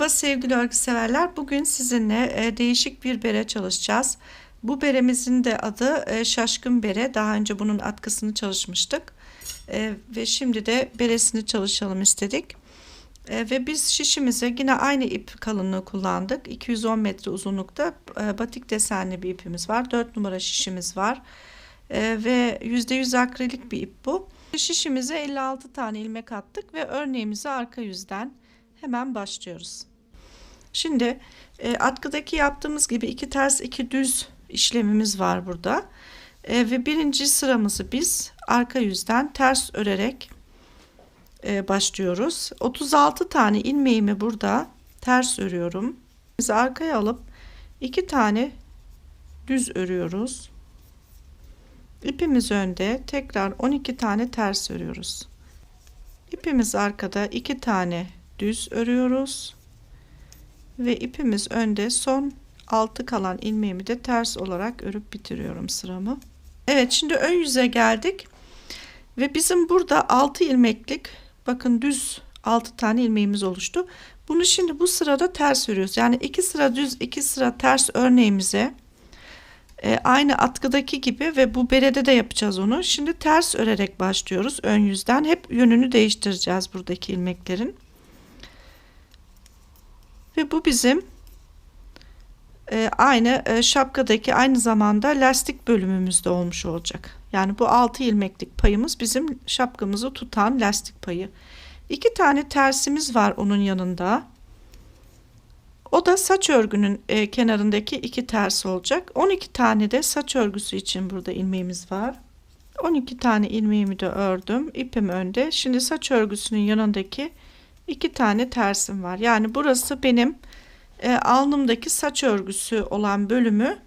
Merhaba sevgili örgü severler. Bugün sizinle e, değişik bir bere çalışacağız. Bu beremizin de adı e, şaşkın bere. Daha önce bunun atkısını çalışmıştık. E, ve şimdi de beresini çalışalım istedik. Ve biz şişimize yine aynı ip kalınlığı kullandık. 210 metre uzunlukta batik desenli bir ipimiz var. 4 numara şişimiz var. Ve %100 akrilik bir ip bu. Şişimize 56 tane ilmek attık ve örneğimizi arka yüzden hemen başlıyoruz. Şimdi e, atkıdaki yaptığımız gibi iki ters iki düz işlemimiz var burada. E, ve birinci sıramızı biz arka yüzden ters örerek e, başlıyoruz. 36 tane ilmeğimi burada ters örüyorum. Biz arkaya alıp iki tane düz örüyoruz. İpimiz önde tekrar 12 tane ters örüyoruz. İpimiz arkada iki tane düz örüyoruz. Ve ipimiz önde son altı kalan ilmeğimi de ters olarak örüp bitiriyorum sıramı. Evet şimdi ön yüze geldik. Ve bizim burada 6 ilmeklik bakın düz 6 tane ilmeğimiz oluştu. Bunu şimdi bu sırada ters örüyoruz. Yani iki sıra düz iki sıra ters örneğimize e, aynı atkıdaki gibi ve bu berede de yapacağız onu. Şimdi ters örerek başlıyoruz ön yüzden. Hep yönünü değiştireceğiz buradaki ilmeklerin. Ve bu bizim e, aynı e, şapkadaki aynı zamanda lastik bölümümüzde olmuş olacak. Yani bu 6 ilmeklik payımız bizim şapkamızı tutan lastik payı. İki tane tersimiz var onun yanında. O da saç örgünün e, kenarındaki iki ters olacak. 12 tane de saç örgüsü için burada ilmeğimiz var. 12 tane ilmeğimi de ördüm. İpim önde. Şimdi saç örgüsünün yanındaki iki tane tersim var. Yani burası benim e, alnımdaki saç örgüsü olan bölümü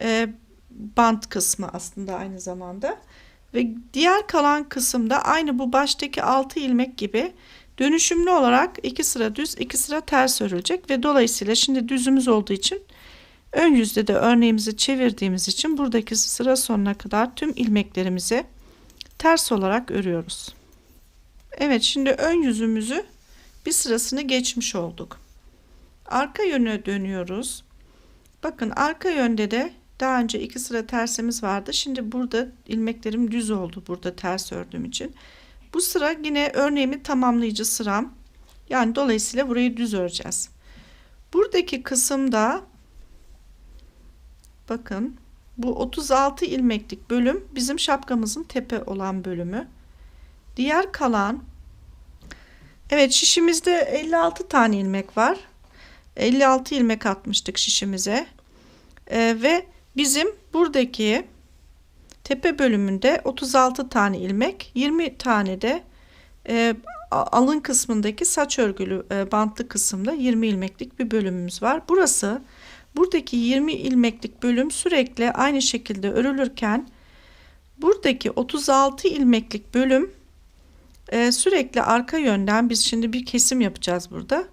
e, bant kısmı aslında aynı zamanda. Ve diğer kalan kısımda aynı bu baştaki 6 ilmek gibi dönüşümlü olarak iki sıra düz iki sıra ters örülecek ve dolayısıyla şimdi düzümüz olduğu için ön yüzde de örneğimizi çevirdiğimiz için buradaki sıra sonuna kadar tüm ilmeklerimizi ters olarak örüyoruz. Evet şimdi ön yüzümüzü bir sırasını geçmiş olduk. Arka yöne dönüyoruz. Bakın arka yönde de daha önce iki sıra tersimiz vardı. Şimdi burada ilmeklerim düz oldu burada ters ördüğüm için. Bu sıra yine örneğimi tamamlayıcı sıram. Yani dolayısıyla burayı düz öreceğiz. Buradaki kısımda bakın bu 36 ilmeklik bölüm bizim şapkamızın tepe olan bölümü. Diğer kalan Evet şişimizde 56 tane ilmek var. 56 ilmek atmıştık şişimize. Ee, ve bizim buradaki tepe bölümünde 36 tane ilmek 20 tane de e, alın kısmındaki saç örgülü e, bantlı kısımda 20 ilmeklik bir bölümümüz var. Burası buradaki 20 ilmeklik bölüm sürekli aynı şekilde örülürken buradaki 36 ilmeklik bölüm ee, sürekli arka yönden biz şimdi bir kesim yapacağız burada.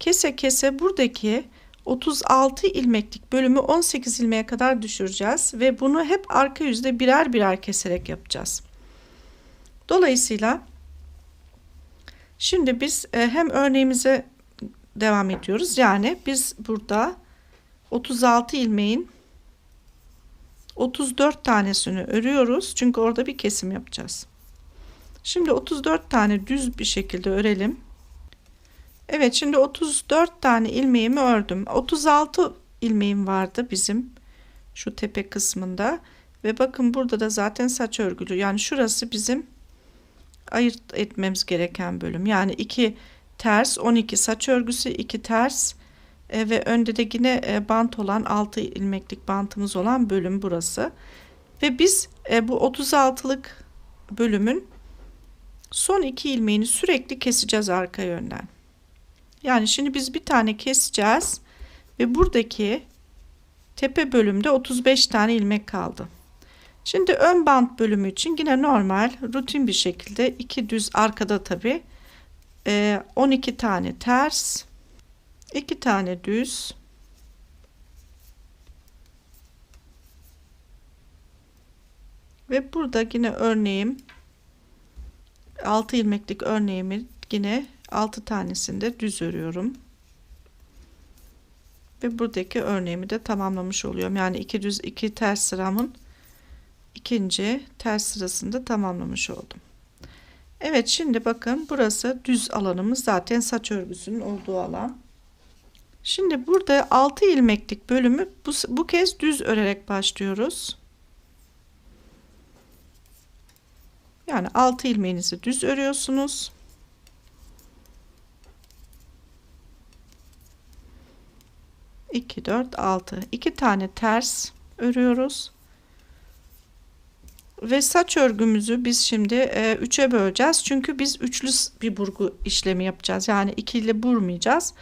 Kese kese buradaki 36 ilmeklik bölümü 18 ilmeğe kadar düşüreceğiz ve bunu hep arka yüzde birer birer keserek yapacağız. Dolayısıyla şimdi biz e, hem örneğimize devam ediyoruz. Yani biz burada 36 ilmeğin 34 tanesini örüyoruz. Çünkü orada bir kesim yapacağız. Şimdi 34 tane düz bir şekilde örelim. Evet şimdi 34 tane ilmeğimi ördüm. 36 ilmeğim vardı bizim şu tepe kısmında. Ve bakın burada da zaten saç örgülü. Yani şurası bizim ayırt etmemiz gereken bölüm. Yani 2 ters 12 saç örgüsü 2 ters e, ve önde de yine e, bant olan 6 ilmeklik bantımız olan bölüm burası. Ve biz e, bu 36'lık bölümün son iki ilmeğini sürekli keseceğiz arka yönden. Yani şimdi biz bir tane keseceğiz ve buradaki tepe bölümde 35 tane ilmek kaldı. Şimdi ön bant bölümü için yine normal rutin bir şekilde iki düz arkada tabi 12 tane ters 2 tane düz ve burada yine örneğim 6 ilmeklik örneğimi yine 6 tanesinde düz örüyorum. Ve buradaki örneğimi de tamamlamış oluyorum. Yani iki düz iki ters sıramın ikinci ters sırasında tamamlamış oldum. Evet şimdi bakın burası düz alanımız zaten saç örgüsünün olduğu alan. Şimdi burada 6 ilmeklik bölümü bu, bu kez düz örerek başlıyoruz. Yani 6 ilmeğinizi düz örüyorsunuz. İki, dört, altı. İki tane ters örüyoruz. Ve saç örgümüzü biz şimdi e, üçe böleceğiz. Çünkü biz üçlü bir burgu işlemi yapacağız. Yani ikili burmayacağız.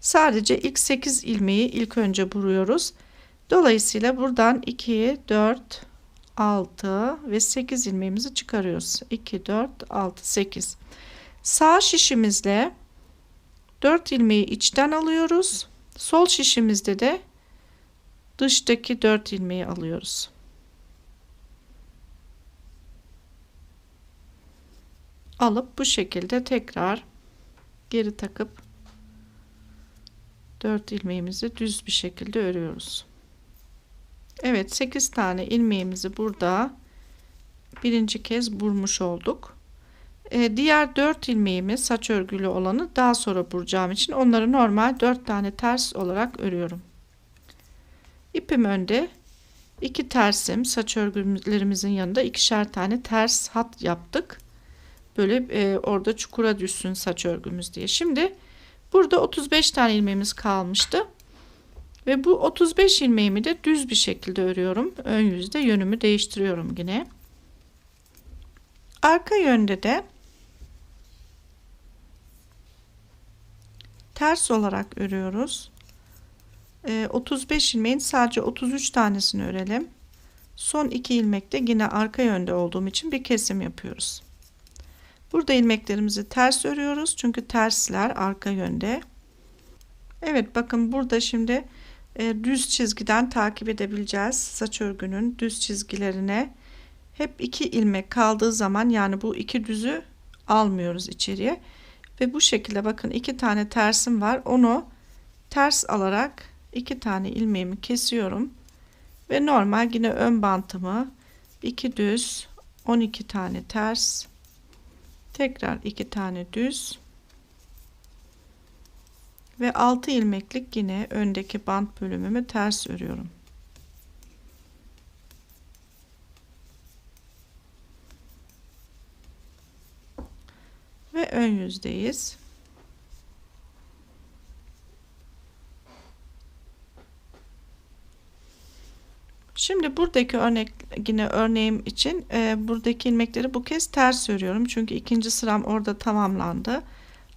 Sadece ilk 8 ilmeği ilk önce vuruyoruz. Dolayısıyla buradan 2, 4, 6 ve 8 ilmeğimizi çıkarıyoruz. 2, 4, 6, 8. Sağ şişimizle 4 ilmeği içten alıyoruz. Sol şişimizde de dıştaki 4 ilmeği alıyoruz. Alıp bu şekilde tekrar geri takıp 4 ilmeğimizi düz bir şekilde örüyoruz. Evet 8 tane ilmeğimizi burada birinci kez vurmuş olduk. Ee, diğer 4 ilmeğimi saç örgülü olanı daha sonra vuracağım için onları normal 4 tane ters olarak örüyorum. İpim önde. 2 tersim saç örgülerimizin yanında ikişer tane ters hat yaptık. Böyle e, orada çukura düşsün saç örgümüz diye. Şimdi Burada 35 tane ilmeğimiz kalmıştı. Ve bu 35 ilmeğimi de düz bir şekilde örüyorum. Ön yüzde yönümü değiştiriyorum yine. Arka yönde de ters olarak örüyoruz. 35 ee, ilmeğin sadece 33 tanesini örelim. Son 2 ilmekte yine arka yönde olduğum için bir kesim yapıyoruz. Burada ilmeklerimizi ters örüyoruz. Çünkü tersler arka yönde. Evet bakın burada şimdi e, düz çizgiden takip edebileceğiz. Saç örgünün düz çizgilerine hep iki ilmek kaldığı zaman yani bu iki düzü almıyoruz içeriye. Ve bu şekilde bakın iki tane tersim var. Onu ters alarak iki tane ilmeğimi kesiyorum. Ve normal yine ön bantımı iki düz 12 tane ters tekrar iki tane düz ve 6 ilmeklik yine öndeki bant bölümümü ters örüyorum. Ve ön yüzdeyiz. Şimdi buradaki örnek yine örneğim için e, buradaki ilmekleri bu kez ters örüyorum. Çünkü ikinci sıram orada tamamlandı.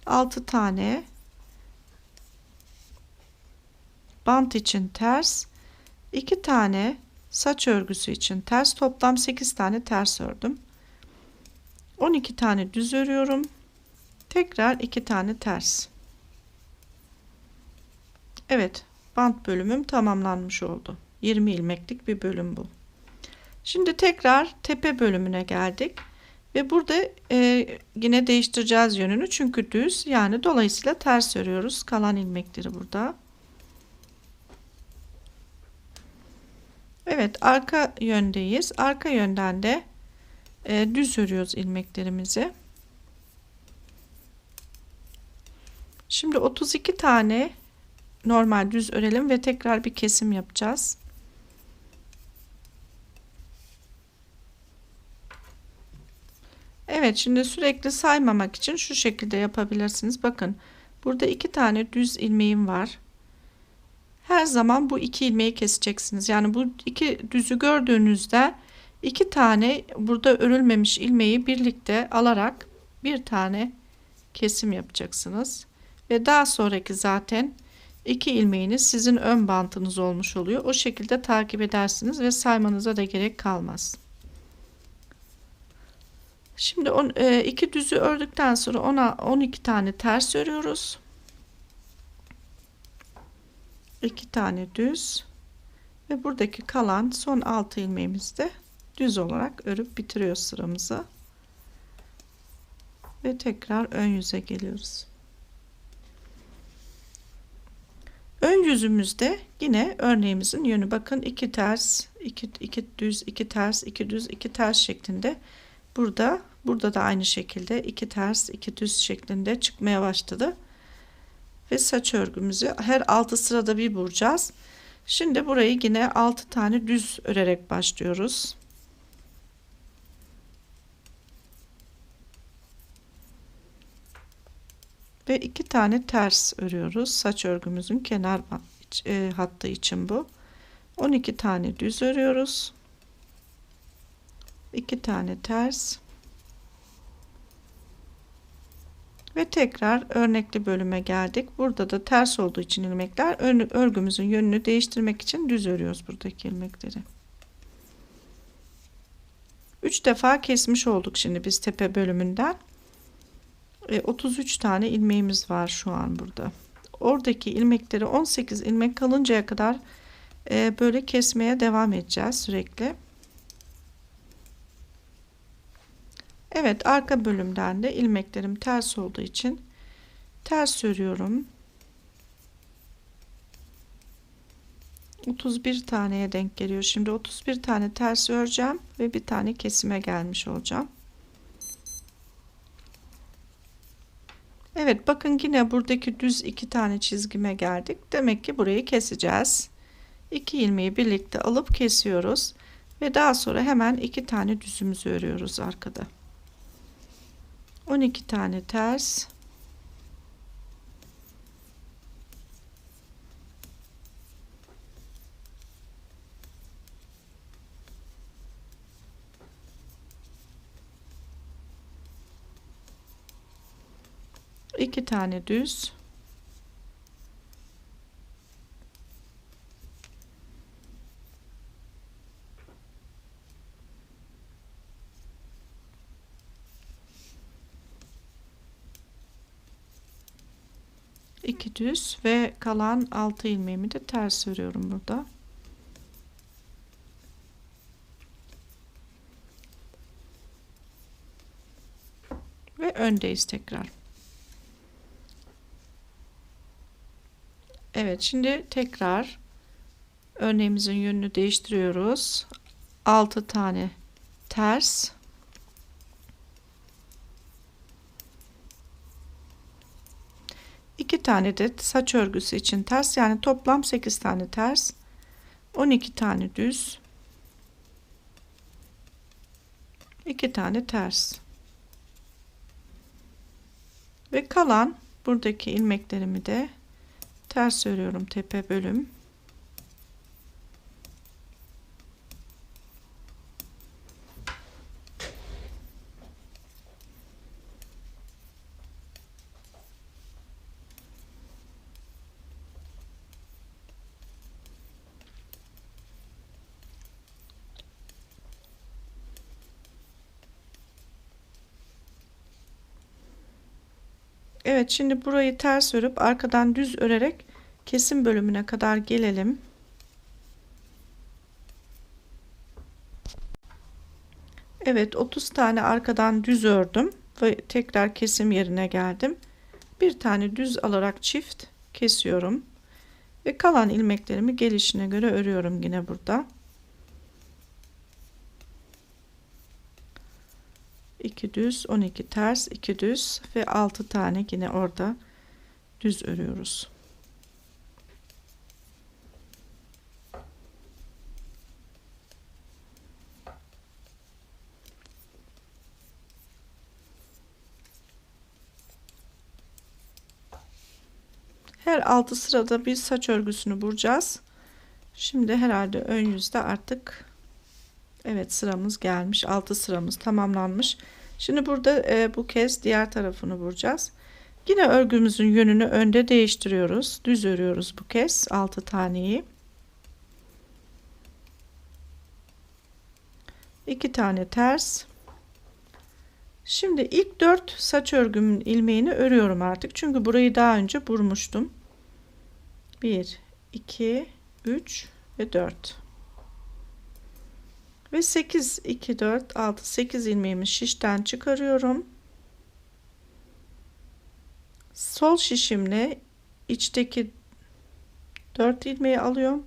6 tane bant için ters, 2 tane saç örgüsü için ters toplam 8 tane ters ördüm. 12 tane düz örüyorum. Tekrar 2 tane ters. Evet, bant bölümüm tamamlanmış oldu. 20 ilmeklik bir bölüm bu. Şimdi tekrar tepe bölümüne geldik. Ve burada e, yine değiştireceğiz yönünü. Çünkü düz yani dolayısıyla ters örüyoruz. Kalan ilmekleri burada. Evet arka yöndeyiz. Arka yönden de e, düz örüyoruz ilmeklerimizi. Şimdi 32 tane normal düz örelim ve tekrar bir kesim yapacağız. Evet şimdi sürekli saymamak için şu şekilde yapabilirsiniz. Bakın burada iki tane düz ilmeğim var. Her zaman bu iki ilmeği keseceksiniz. Yani bu iki düzü gördüğünüzde iki tane burada örülmemiş ilmeği birlikte alarak bir tane kesim yapacaksınız. Ve daha sonraki zaten iki ilmeğiniz sizin ön bantınız olmuş oluyor. O şekilde takip edersiniz ve saymanıza da gerek kalmaz. Şimdi on, e, iki düzü ördükten sonra ona 12 tane ters örüyoruz. 2 tane düz ve buradaki kalan son 6 ilmeğimizi de düz olarak örüp bitiriyoruz sıramızı. Ve tekrar ön yüze geliyoruz. Ön yüzümüzde yine örneğimizin yönü bakın iki ters, iki, iki düz, iki ters, iki düz, iki ters şeklinde. Burada burada da aynı şekilde iki ters, iki düz şeklinde çıkmaya başladı. Ve saç örgümüzü her altı sırada bir vuracağız. Şimdi burayı yine 6 tane düz örerek başlıyoruz. Ve iki tane ters örüyoruz. Saç örgümüzün kenar e, hattı için bu. 12 tane düz örüyoruz. 2 tane ters. Ve tekrar örnekli bölüme geldik. Burada da ters olduğu için ilmekler örgümüzün yönünü değiştirmek için düz örüyoruz buradaki ilmekleri. 3 defa kesmiş olduk şimdi biz tepe bölümünden. E, 33 tane ilmeğimiz var şu an burada. Oradaki ilmekleri 18 ilmek kalıncaya kadar e, böyle kesmeye devam edeceğiz sürekli. Evet arka bölümden de ilmeklerim ters olduğu için ters örüyorum. 31 taneye denk geliyor. Şimdi 31 tane ters öreceğim ve bir tane kesime gelmiş olacağım. Evet bakın yine buradaki düz iki tane çizgime geldik. Demek ki burayı keseceğiz. İki ilmeği birlikte alıp kesiyoruz. Ve daha sonra hemen iki tane düzümüzü örüyoruz arkada. 12 tane ters. iki tane düz 2 düz ve kalan 6 ilmeğimi de ters örüyorum burada. Ve öndeyiz tekrar. Evet şimdi tekrar örneğimizin yönünü değiştiriyoruz. 6 tane ters 2 tane de saç örgüsü için ters yani toplam 8 tane ters 12 tane düz 2 tane ters. Ve kalan buradaki ilmeklerimi de ters örüyorum tepe bölüm Evet şimdi burayı ters örüp arkadan düz örerek kesim bölümüne kadar gelelim. Evet 30 tane arkadan düz ördüm ve tekrar kesim yerine geldim. Bir tane düz alarak çift kesiyorum. Ve kalan ilmeklerimi gelişine göre örüyorum yine burada. 2 düz 12 ters 2 düz ve 6 tane yine orada düz örüyoruz. Her altı sırada bir saç örgüsünü vuracağız. Şimdi herhalde ön yüzde artık evet sıramız gelmiş. Altı sıramız tamamlanmış. Şimdi burada e, bu kez diğer tarafını vuracağız. Yine örgümüzün yönünü önde değiştiriyoruz. Düz örüyoruz bu kez 6 taneyi. 2 tane ters. Şimdi ilk 4 saç örgümün ilmeğini örüyorum artık. Çünkü burayı daha önce vurmuştum. 1 2 3 ve 4 ve 8 2 4 6 8 ilmeğimi şişten çıkarıyorum sol şişimle içteki 4 ilmeği alıyorum.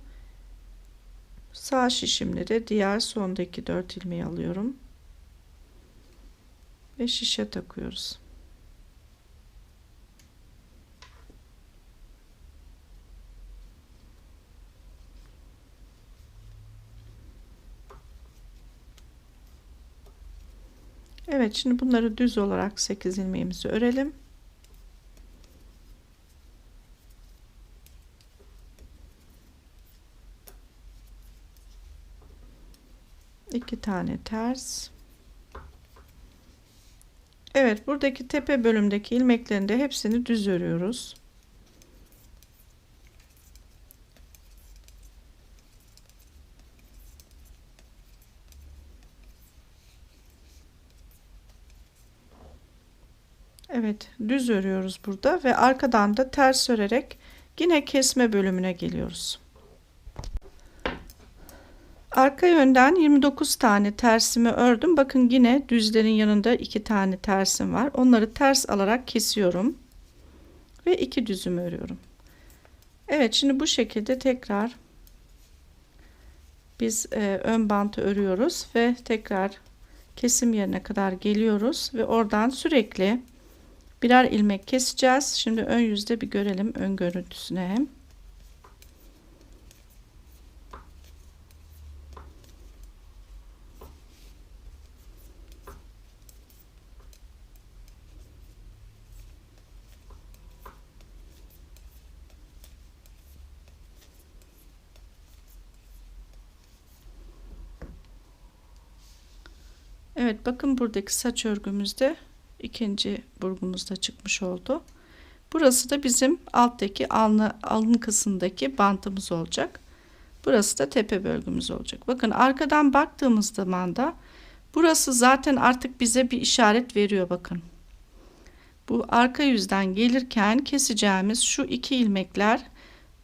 Sağ şişimle de diğer sondaki 4 ilmeği alıyorum. Ve şişe takıyoruz. Evet şimdi bunları düz olarak 8 ilmeğimizi örelim. iki tane ters. Evet buradaki tepe bölümdeki ilmeklerin de hepsini düz örüyoruz. Evet düz örüyoruz burada ve arkadan da ters örerek yine kesme bölümüne geliyoruz. Arka yönden 29 tane tersimi ördüm. Bakın yine düzlerin yanında iki tane tersim var. Onları ters alarak kesiyorum. Ve iki düzümü örüyorum. Evet şimdi bu şekilde tekrar biz e, ön bantı örüyoruz ve tekrar kesim yerine kadar geliyoruz ve oradan sürekli birer ilmek keseceğiz. Şimdi ön yüzde bir görelim ön görüntüsüne. Evet bakın buradaki saç örgümüzde ikinci burgumuzda çıkmış oldu. Burası da bizim alttaki alnı, alın kısımdaki bantımız olacak. Burası da tepe bölgümüz olacak. Bakın arkadan baktığımız zaman da burası zaten artık bize bir işaret veriyor bakın. Bu arka yüzden gelirken keseceğimiz şu iki ilmekler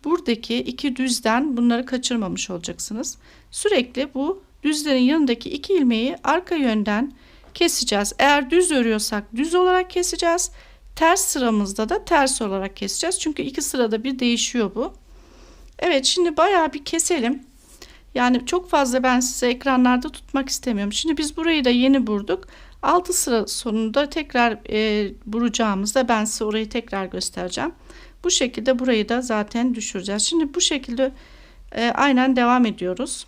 buradaki iki düzden bunları kaçırmamış olacaksınız. Sürekli bu düzlerin yanındaki iki ilmeği arka yönden keseceğiz. Eğer düz örüyorsak düz olarak keseceğiz. Ters sıramızda da ters olarak keseceğiz. Çünkü iki sırada bir değişiyor bu. Evet şimdi bayağı bir keselim. Yani çok fazla ben size ekranlarda tutmak istemiyorum. Şimdi biz burayı da yeni vurduk. 6 sıra sonunda tekrar e, vuracağımızda ben size orayı tekrar göstereceğim. Bu şekilde burayı da zaten düşüreceğiz. Şimdi bu şekilde e, aynen devam ediyoruz.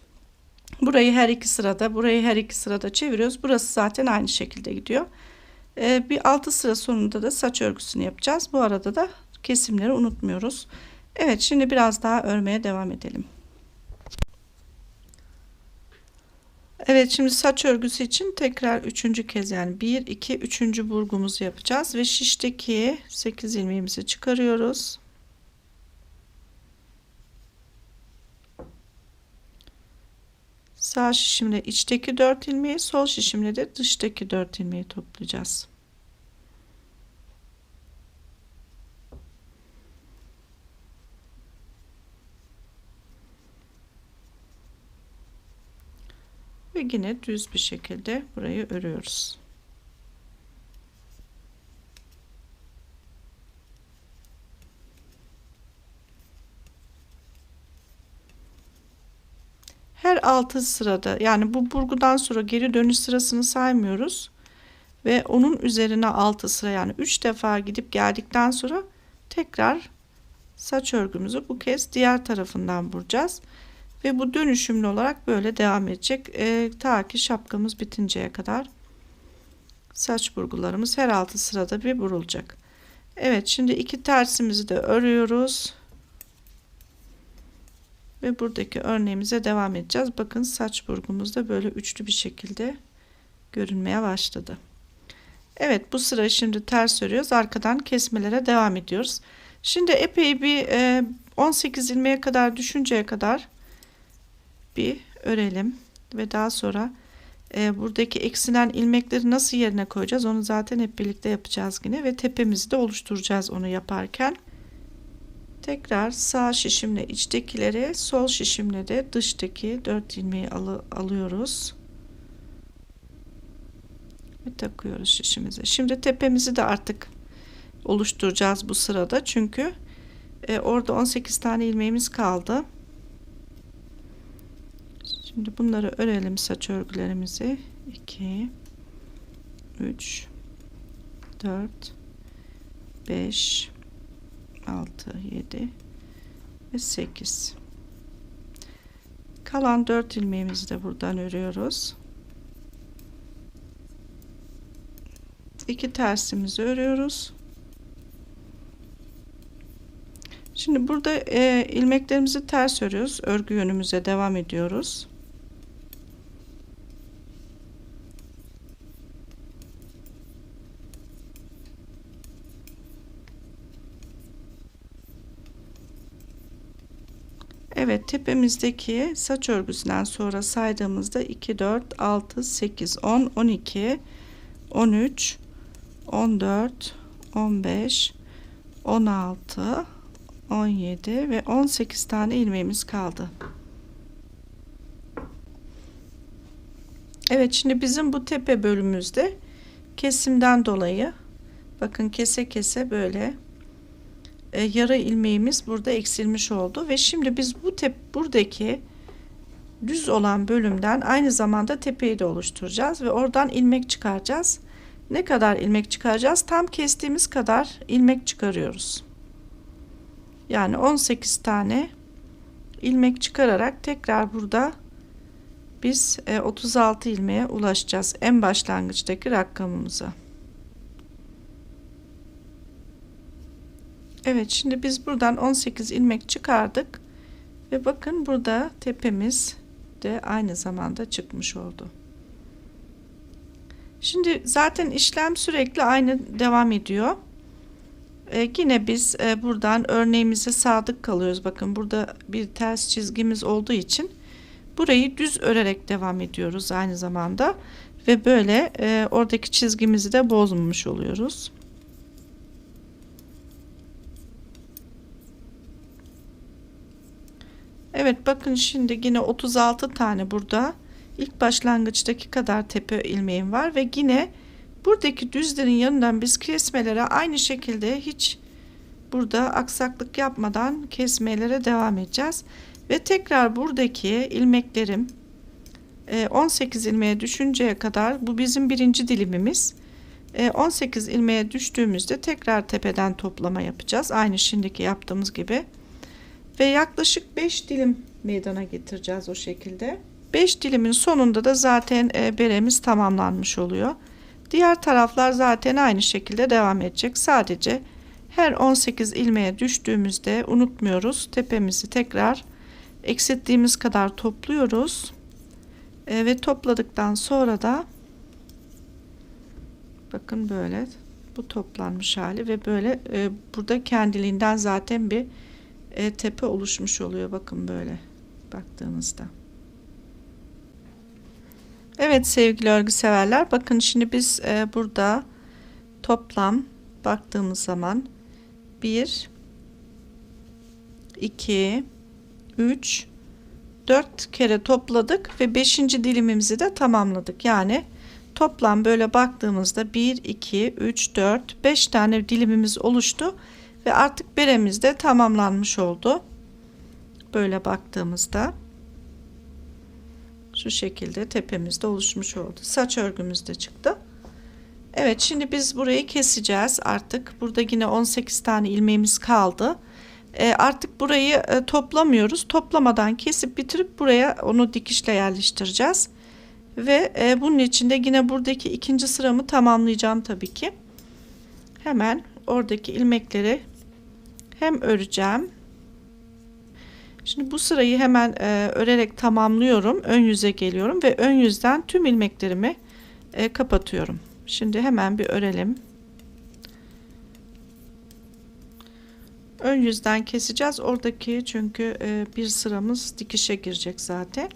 Burayı her iki sırada, burayı her iki sırada çeviriyoruz. Burası zaten aynı şekilde gidiyor. Ee, bir altı sıra sonunda da saç örgüsünü yapacağız. Bu arada da kesimleri unutmuyoruz. Evet şimdi biraz daha örmeye devam edelim. Evet şimdi saç örgüsü için tekrar üçüncü kez yani 1 2 3. burgumuzu yapacağız ve şişteki 8 ilmeğimizi çıkarıyoruz. Sağ şişimle içteki 4 ilmeği, sol şişimle de dıştaki 4 ilmeği toplayacağız. Ve yine düz bir şekilde burayı örüyoruz. Her 6 sırada yani bu burgudan sonra geri dönüş sırasını saymıyoruz. Ve onun üzerine 6 sıra yani 3 defa gidip geldikten sonra tekrar saç örgümüzü bu kez diğer tarafından vuracağız. Ve bu dönüşümlü olarak böyle devam edecek. E, ta ki şapkamız bitinceye kadar saç burgularımız her 6 sırada bir vurulacak. Evet şimdi iki tersimizi de örüyoruz. Ve buradaki örneğimize devam edeceğiz. Bakın saç burgumuz da böyle üçlü bir şekilde görünmeye başladı. Evet bu sırayı şimdi ters örüyoruz. Arkadan kesmelere devam ediyoruz. Şimdi epey bir 18 e, ilmeğe kadar düşünceye kadar bir örelim. Ve daha sonra e, buradaki eksilen ilmekleri nasıl yerine koyacağız onu zaten hep birlikte yapacağız yine. Ve tepemizi de oluşturacağız onu yaparken. Tekrar sağ şişimle içtekileri, sol şişimle de dıştaki 4 ilmeği al alıyoruz. Ve takıyoruz şişimize. Şimdi tepemizi de artık oluşturacağız bu sırada. Çünkü E, orada 18 tane ilmeğimiz kaldı. Şimdi bunları örelim saç örgülerimizi. 2 3 4 5 6 7 ve 8 kalan 4 ilmeğimizi de buradan örüyoruz. 2 tersimizi örüyoruz. Şimdi burada e, ilmeklerimizi ters örüyoruz. Örgü yönümüze devam ediyoruz Evet tepemizdeki saç örgüsünden sonra saydığımızda 2 4 6 8 10 12 13 14 15 16 17 ve 18 tane ilmeğimiz kaldı. Evet şimdi bizim bu tepe bölümümüzde kesimden dolayı bakın kese kese böyle e, yarı ilmeğimiz burada eksilmiş oldu ve şimdi biz bu tep buradaki düz olan bölümden aynı zamanda tepeyi de oluşturacağız ve oradan ilmek çıkaracağız. Ne kadar ilmek çıkaracağız? Tam kestiğimiz kadar ilmek çıkarıyoruz. Yani 18 tane ilmek çıkararak tekrar burada biz 36 e, ilmeğe ulaşacağız en başlangıçtaki rakamımıza. Evet şimdi biz buradan 18 ilmek çıkardık ve bakın burada tepemiz de aynı zamanda çıkmış oldu. Şimdi zaten işlem sürekli aynı devam ediyor. Ee, yine biz e, buradan örneğimize sadık kalıyoruz. Bakın burada bir ters çizgimiz olduğu için burayı düz örerek devam ediyoruz aynı zamanda ve böyle e, oradaki çizgimizi de bozmamış oluyoruz. Evet bakın şimdi yine 36 tane burada. İlk başlangıçtaki kadar tepe ilmeğim var ve yine buradaki düzlerin yanından biz kesmelere aynı şekilde hiç burada aksaklık yapmadan kesmelere devam edeceğiz. Ve tekrar buradaki ilmeklerim 18 e, ilmeğe düşünceye kadar bu bizim birinci dilimimiz. 18 e, ilmeğe düştüğümüzde tekrar tepeden toplama yapacağız. Aynı şimdiki yaptığımız gibi ve yaklaşık 5 dilim meydana getireceğiz o şekilde. 5 dilimin sonunda da zaten e, beremiz tamamlanmış oluyor. Diğer taraflar zaten aynı şekilde devam edecek. Sadece her 18 ilmeğe düştüğümüzde unutmuyoruz. Tepemizi tekrar eksilttiğimiz kadar topluyoruz. E, ve topladıktan sonra da bakın böyle bu toplanmış hali ve böyle e, burada kendiliğinden zaten bir e, tepe oluşmuş oluyor. Bakın böyle baktığınızda. Evet sevgili örgü severler. Bakın şimdi biz e, burada toplam baktığımız zaman 1 2 3 4 kere topladık ve 5. dilimimizi de tamamladık. Yani toplam böyle baktığımızda 1 2 3 4 5 tane dilimimiz oluştu ve artık beremiz de tamamlanmış oldu. Böyle baktığımızda şu şekilde tepemizde oluşmuş oldu. Saç örgümüz de çıktı. Evet şimdi biz burayı keseceğiz artık. Burada yine 18 tane ilmeğimiz kaldı. E, artık burayı e, toplamıyoruz. Toplamadan kesip bitirip buraya onu dikişle yerleştireceğiz. Ve e, bunun için de yine buradaki ikinci sıramı tamamlayacağım tabii ki. Hemen oradaki ilmekleri hem öreceğim. Şimdi bu sırayı hemen e, örerek tamamlıyorum. Ön yüze geliyorum ve ön yüzden tüm ilmeklerimi e, kapatıyorum. Şimdi hemen bir örelim. Ön yüzden keseceğiz. Oradaki çünkü e, bir sıramız dikişe girecek zaten.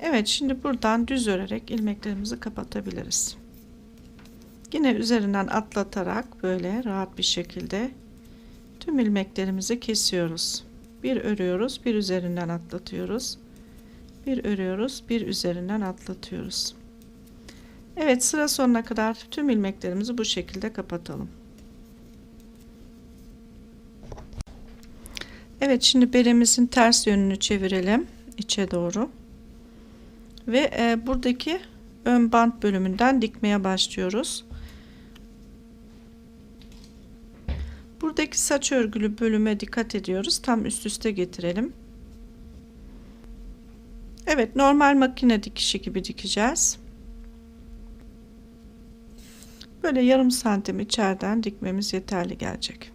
Evet şimdi buradan düz örerek ilmeklerimizi kapatabiliriz. Yine üzerinden atlatarak böyle rahat bir şekilde tüm ilmeklerimizi kesiyoruz. Bir örüyoruz, bir üzerinden atlatıyoruz. Bir örüyoruz, bir üzerinden atlatıyoruz. Evet sıra sonuna kadar tüm ilmeklerimizi bu şekilde kapatalım. Evet şimdi beremizin ters yönünü çevirelim içe doğru. Ve e, buradaki ön bant bölümünden dikmeye başlıyoruz. Buradaki saç örgülü bölüme dikkat ediyoruz. Tam üst üste getirelim. Evet normal makine dikişi gibi dikeceğiz. Böyle yarım santim içeriden dikmemiz yeterli gelecek.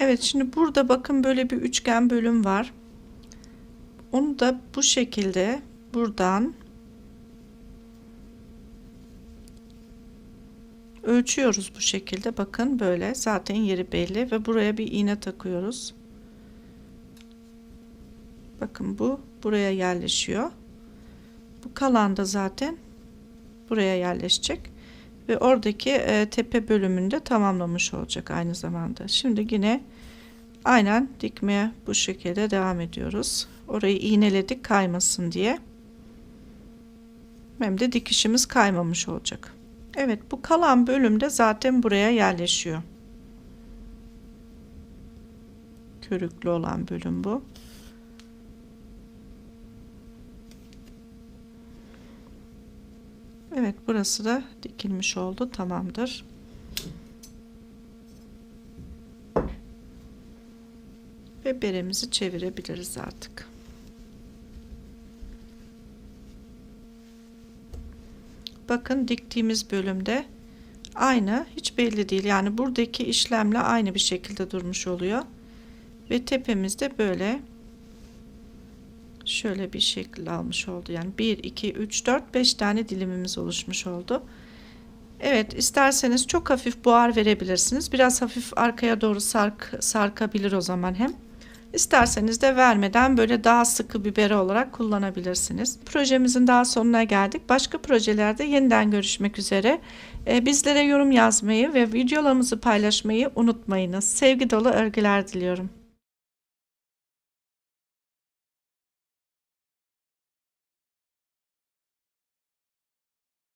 Evet şimdi burada bakın böyle bir üçgen bölüm var. Onu da bu şekilde buradan ölçüyoruz bu şekilde. Bakın böyle zaten yeri belli ve buraya bir iğne takıyoruz. Bakın bu buraya yerleşiyor. Bu kalan da zaten buraya yerleşecek ve oradaki e, tepe bölümünde tamamlamış olacak aynı zamanda. Şimdi yine aynen dikmeye bu şekilde devam ediyoruz. Orayı iğneledik kaymasın diye. Hem de dikişimiz kaymamış olacak. Evet bu kalan bölümde zaten buraya yerleşiyor. Körüklü olan bölüm bu. Evet burası da dikilmiş oldu. Tamamdır. Ve beremizi çevirebiliriz artık. Bakın diktiğimiz bölümde aynı hiç belli değil. Yani buradaki işlemle aynı bir şekilde durmuş oluyor. Ve tepemizde böyle şöyle bir şekil almış oldu. Yani 1, 2, 3, 4, 5 tane dilimimiz oluşmuş oldu. Evet isterseniz çok hafif buhar verebilirsiniz. Biraz hafif arkaya doğru sark, sarkabilir o zaman hem. İsterseniz de vermeden böyle daha sıkı bir bere olarak kullanabilirsiniz. Projemizin daha sonuna geldik. Başka projelerde yeniden görüşmek üzere. Ee, bizlere yorum yazmayı ve videolarımızı paylaşmayı unutmayınız. Sevgi dolu örgüler diliyorum.